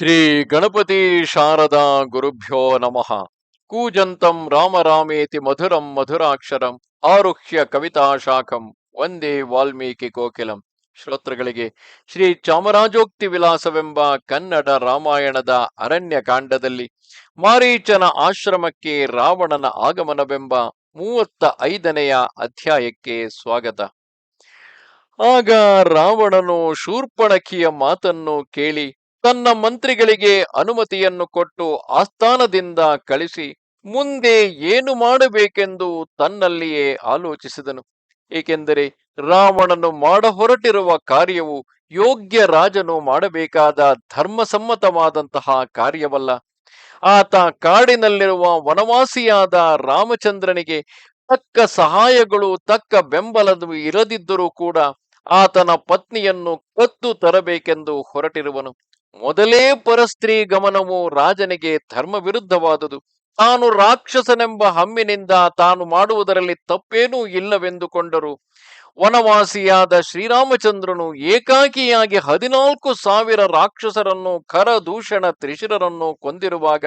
ಶ್ರೀ ಗಣಪತಿ ಶಾರದಾ ಗುರುಭ್ಯೋ ನಮಃ. ಕೂಜಂತಂ ರಾಮ ರಾಮೇತಿ ಮಧುರಂ ಮಧುರಾಕ್ಷರಂ ಆರುಹ್ಯ ಕವಿತಾ ಶಾಖಂ ಒಂದೇ ವಾಲ್ಮೀಕಿ ಕೋಕಿಲಂ. ಶ್ರೋತೃಗಳಿಗೆ ಶ್ರೀ ಚಾಮರಾಜೋಕ್ತಿ ವಿಲಾಸವೆಂಬ ಕನ್ನಡ ರಾಮಾಯಣದ ಅರಣ್ಯ ಕಾಂಡದಲ್ಲಿ ಮಾರೀಚನ ಆಶ್ರಮಕ್ಕೆ ರಾವಣನ ಆಗಮನವೆಂಬ ಮೂವತ್ತ ಐದನೆಯ ಅಧ್ಯಾಯಕ್ಕೆ ಸ್ವಾಗತ. ಆಗ ರಾವಣನು ಶೂರ್ಪಣಕಿಯ ಮಾತನ್ನು ಕೇಳಿ ತನ್ನ ಮಂತ್ರಿಗಳಿಗೆ ಅನುಮತಿಯನ್ನು ಕೊಟ್ಟು ಆಸ್ಥಾನದಿಂದ ಕಳಿಸಿ ಮುಂದೆ ಏನು ಮಾಡಬೇಕೆಂದು ತನ್ನಲ್ಲಿಯೇ ಆಲೋಚಿಸಿದನು. ಏಕೆಂದರೆ ರಾವಣನು ಮಾಡ ಹೊರಟಿರುವ ಕಾರ್ಯವು ಯೋಗ್ಯ ರಾಜನು ಮಾಡಬೇಕಾದ ಧರ್ಮಸಮ್ಮತವಾದಂತಹ ಕಾರ್ಯವಲ್ಲ. ಆತ ಕಾಡಿನಲ್ಲಿರುವ ವನವಾಸಿಯಾದ ರಾಮಚಂದ್ರನಿಗೆ ತಕ್ಕ ಸಹಾಯಗಳು, ತಕ್ಕ ಬೆಂಬಲ ಇರದಿದ್ದರೂ ಕೂಡ ಆತನ ಪತ್ನಿಯನ್ನು ಕತ್ತು ತರಬೇಕೆಂದು ಹೊರಟಿರುವನು. ಮೊದಲೇ ಪರಸ್ತ್ರೀ ಗಮನವು ರಾಜನಿಗೆ ಧರ್ಮ ವಿರುದ್ಧವಾದುದು ತಾನು ರಾಕ್ಷಸನೆಂಬ ಹಮ್ಮಿನಿಂದ ತಾನು ಮಾಡುವುದರಲ್ಲಿ ತಪ್ಪೇನೂ ಇಲ್ಲವೆಂದುಕೊಂಡರು. ವನವಾಸಿಯಾದ ಶ್ರೀರಾಮಚಂದ್ರನು ಏಕಾಕಿಯಾಗಿ ಹದಿನಾಲ್ಕು ಸಾವಿರ ರಾಕ್ಷಸರನ್ನು ಖರದೂಷಣ ತ್ರಿಶಿರರನ್ನು ಕೊಂದಿರುವಾಗ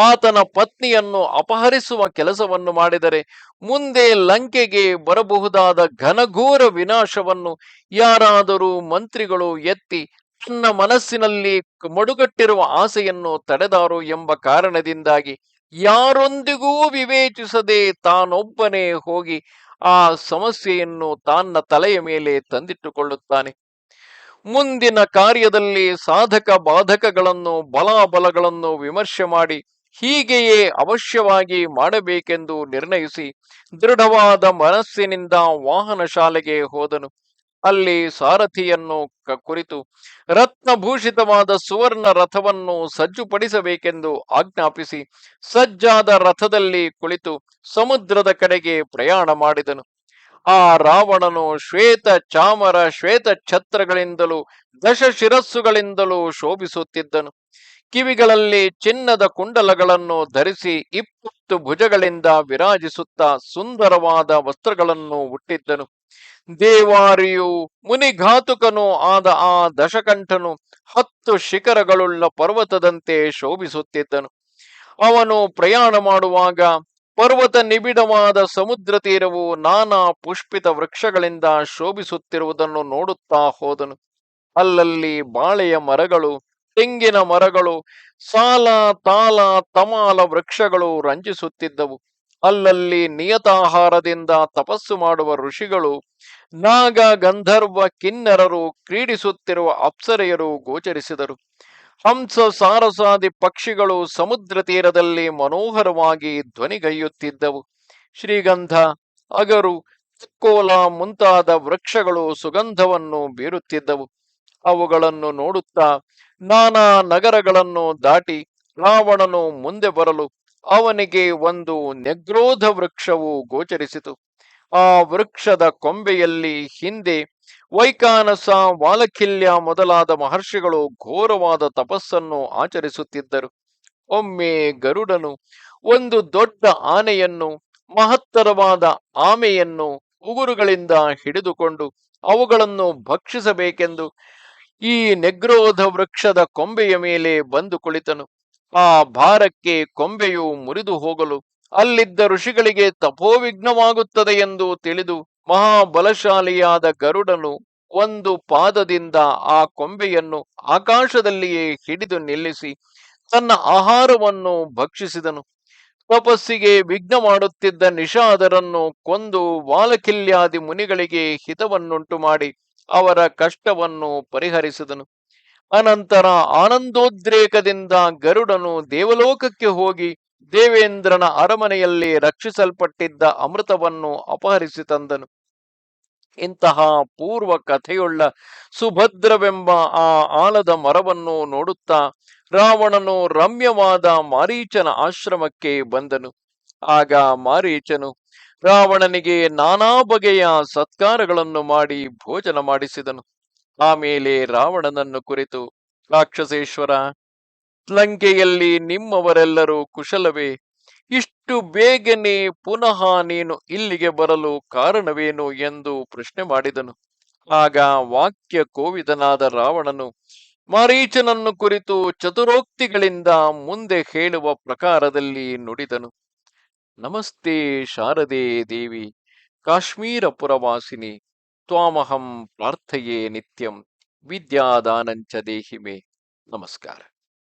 ಆತನ ಪತ್ನಿಯನ್ನು ಅಪಹರಿಸುವ ಕೆಲಸವನ್ನು ಮಾಡಿದರೆ ಮುಂದೆ ಲಂಕೆಗೆ ಬರಬಹುದಾದ ಘನಘೋರ ವಿನಾಶವನ್ನು ಯಾರಾದರೂ ಮಂತ್ರಿಗಳು ಎತ್ತಿ ತನ್ನ ಮನಸ್ಸಿನಲ್ಲಿ ಮಡುಗಟ್ಟಿರುವ ಆಸೆಯನ್ನು ತಡೆದಾರು ಎಂಬ ಕಾರಣದಿಂದಾಗಿ ಯಾರೊಂದಿಗೂ ವಿವೇಚಿಸದೆ ತಾನೊಬ್ಬನೇ ಹೋಗಿ ಆ ಸಮಸ್ಯೆಯನ್ನು ತನ್ನ ತಲೆಯ ಮೇಲೆ ತಂದಿಟ್ಟುಕೊಳ್ಳುತ್ತಾನೆ. ಮುಂದಿನ ಕಾರ್ಯದಲ್ಲಿ ಸಾಧಕ ಬಾಧಕಗಳನ್ನು ಬಲಾಬಲಗಳನ್ನು ವಿಮರ್ಶೆ ಮಾಡಿ ಹೀಗೆಯೇ ಅವಶ್ಯವಾಗಿ ಮಾಡಬೇಕೆಂದು ನಿರ್ಣಯಿಸಿ ದೃಢವಾದ ಮನಸ್ಸಿನಿಂದ ವಾಹನ ಶಾಲೆಗೆ ಹೋದನು. ಅಲ್ಲಿ ಸಾರಥಿಯನ್ನು ಕುರಿತು ರತ್ನಭೂಷಿತವಾದ ಸುವರ್ಣ ರಥವನ್ನು ಸಜ್ಜುಪಡಿಸಬೇಕೆಂದು ಆಜ್ಞಾಪಿಸಿ ಸಜ್ಜಾದ ರಥದಲ್ಲಿ ಕುಳಿತು ಸಮುದ್ರದ ಕಡೆಗೆ ಪ್ರಯಾಣ ಮಾಡಿದನು. ಆ ರಾವಣನು ಶ್ವೇತ ಚಾಮರ, ಶ್ವೇತ ಛತ್ರಗಳಿಂದಲೂ ದಶ ಶಿರಸ್ಸುಗಳಿಂದಲೂ ಶೋಭಿಸುತ್ತಿದ್ದನು. ಕಿವಿಗಳಲ್ಲಿ ಚಿನ್ನದ ಕುಂಡಲಗಳನ್ನು ಧರಿಸಿ ಇಪ್ಪತ್ತು ಭುಜಗಳಿಂದ ವಿರಾಜಿಸುತ್ತಾ ಸುಂದರವಾದ ವಸ್ತ್ರಗಳನ್ನು ಹುಟ್ಟಿದ್ದನು ದೇವಾರಿಯು ಮುನಿಘಾತುಕನು ಆದ ಆ ದಶಕಂಠನು ಹತ್ತು ಶಿಖರಗಳುಳ್ಳ ಪರ್ವತದಂತೆ ಶೋಭಿಸುತ್ತಿದ್ದನು. ಅವನು ಪ್ರಯಾಣ ಮಾಡುವಾಗ ಪರ್ವತ ನಿಬಿಡವಾದ ಸಮುದ್ರ ತೀರವು ನಾನಾ ಪುಷ್ಪಿತ ವೃಕ್ಷಗಳಿಂದ ಶೋಭಿಸುತ್ತಿರುವುದನ್ನು ನೋಡುತ್ತಾ ಹೋದನು. ಅಲ್ಲಲ್ಲಿ ಬಾಳೆಯ ಮರಗಳು, ತೆಂಗಿನ ಮರಗಳು, ಸಾಲ, ತಾಲ, ತಮಾಲ ವೃಕ್ಷಗಳು ರಂಜಿಸುತ್ತಿದ್ದವು. ಅಲ್ಲಲ್ಲಿ ನಿಯತಾಹಾರದಿಂದ ತಪಸ್ಸು ಮಾಡುವ ಋಷಿಗಳು ನಾಗ ಗಂಧರ್ವ ಕಿನ್ನರರು ಕ್ರೀಡಿಸುತ್ತಿರುವ ಅಪ್ಸರೆಯರು ಗೋಚರಿಸಿದರು. ಹಂಸ ಸಾರಸಾದಿ ಪಕ್ಷಿಗಳು ಸಮುದ್ರ ತೀರದಲ್ಲಿ ಮನೋಹರವಾಗಿ ಧ್ವನಿಗೈಯುತ್ತಿದ್ದವು. ಶ್ರೀಗಂಧ, ಅಗರು ಕೋಲ ಮುಂತಾದ ವೃಕ್ಷಗಳು ಸುಗಂಧವನ್ನು ಬೀರುತ್ತಿದ್ದವು. ಅವುಗಳನ್ನು ನೋಡುತ್ತಾ ನಾನಾ ನಗರಗಳನ್ನು ದಾಟಿ ರಾವಣನು ಮುಂದೆ ಬರಲು ಅವನಿಗೆ ಒಂದು ನೆಗ್ರೋಧ ವೃಕ್ಷವು ಗೋಚರಿಸಿತು. ಆ ವೃಕ್ಷದ ಕೊಂಬೆಯಲ್ಲಿ ಹಿಂದೆ ವೈಕಾನಸ ವಾಲಕಿಲ್ಯ ಮೊದಲಾದ ಮಹರ್ಷಿಗಳು ಘೋರವಾದ ತಪಸ್ಸನ್ನು ಆಚರಿಸುತ್ತಿದ್ದರು. ಒಮ್ಮೆ ಗರುಡನು ಒಂದು ದೊಡ್ಡ ಆನೆಯನ್ನು, ಮಹತ್ತರವಾದ ಆಮೆಯನ್ನು ಉಗುರುಗಳಿಂದ ಹಿಡಿದುಕೊಂಡು ಅವುಗಳನ್ನು ಭಕ್ಷಿಸಬೇಕೆಂದು ಈ ನೆಗ್ರೋಧ ವೃಕ್ಷದ ಕೊಂಬೆಯ ಮೇಲೆ ಬಂದು ಕುಳಿತನು. ಆ ಭಾರಕ್ಕೆ ಕೊಂಬೆಯು ಮುರಿದು ಹೋಗಲು ಅಲ್ಲಿದ್ದ ಋಷಿಗಳಿಗೆ ತಪೋವಿಘ್ನವಾಗುತ್ತದೆ ಎಂದು ತಿಳಿದು ಮಹಾಬಲಶಾಲಿಯಾದ ಗರುಡನು ಒಂದು ಪಾದದಿಂದ ಆ ಕೊಂಬೆಯನ್ನು ಆಕಾಶದಲ್ಲಿಯೇ ಹಿಡಿದು ನಿಲ್ಲಿಸಿ ತನ್ನ ಆಹಾರವನ್ನು ಭಕ್ಷಿಸಿದನು. ತಪಸ್ಸಿಗೆ ವಿಘ್ನ ಮಾಡುತ್ತಿದ್ದ ನಿಷಾದರನ್ನು ಕೊಂದು ವಾಲಕಿಲ್ಯಾದಿ ಮುನಿಗಳಿಗೆ ಹಿತವನ್ನುಂಟು ಮಾಡಿ ಅವರ ಕಷ್ಟವನ್ನು ಪರಿಹರಿಸಿದನು. ಅನಂತರ ಆನಂದೋದ್ರೇಕದಿಂದ ಗರುಡನು ದೇವಲೋಕಕ್ಕೆ ಹೋಗಿ ದೇವೇಂದ್ರನ ಅರಮನೆಯಲ್ಲಿ ರಕ್ಷಿಸಲ್ಪಟ್ಟಿದ್ದ ಅಮೃತವನ್ನು ಅಪಹರಿಸಿ ತಂದನು. ಇಂತಹ ಪೂರ್ವ ಕಥೆಯುಳ್ಳ ಸುಭದ್ರವೆಂಬ ಆ ಆಲದ ಮರವನ್ನು ನೋಡುತ್ತಾ ರಾವಣನು ರಮ್ಯವಾದ ಮಾರೀಚನ ಆಶ್ರಮಕ್ಕೆ ಬಂದನು. ಆಗ ಮಾರೀಚನು ರಾವಣನಿಗೆ ನಾನಾ ಬಗೆಯ ಸತ್ಕಾರಗಳನ್ನು ಮಾಡಿ ಭೋಜನ ಮಾಡಿಸಿದನು. ಆಮೇಲೆ ರಾವಣನನ್ನು ಕುರಿತು, ರಾಕ್ಷಸೇಶ್ವರ ಲಂಕೆಯಲ್ಲಿ ನಿಮ್ಮವರೆಲ್ಲರೂ ಕುಶಲವೇ. ಇಷ್ಟು ಬೇಗನೆ ಪುನಃ ನೀನು ಇಲ್ಲಿಗೆ ಬರಲು ಕಾರಣವೇನು ಎಂದು ಪ್ರಶ್ನೆ ಮಾಡಿದನು. ಆಗ ವಾಕ್ಯ ಕೋವಿದನಾದ ರಾವಣನು, ಮಾರೀಚನನ್ನು ಕುರಿತು ಚತುರೋಕ್ತಿಗಳಿಂದ ಮುಂದೆ ಹೇಳುವ ಪ್ರಕಾರದಲ್ಲಿ ನುಡಿದನು. ನಮಸ್ತೆ ಶಾರದೆ ದೇವಿ ಕಾಶ್ಮೀರ ಪುರವಾಸಿನಿ ತ್ವಾಮಹಂ ಪ್ರಾರ್ಥೆಯೇ ನಿತ್ಯಂ, ವಿದ್ಯಾದಾನಂಚ ದೇಹಿಮೆ. ನಮಸ್ಕಾರ.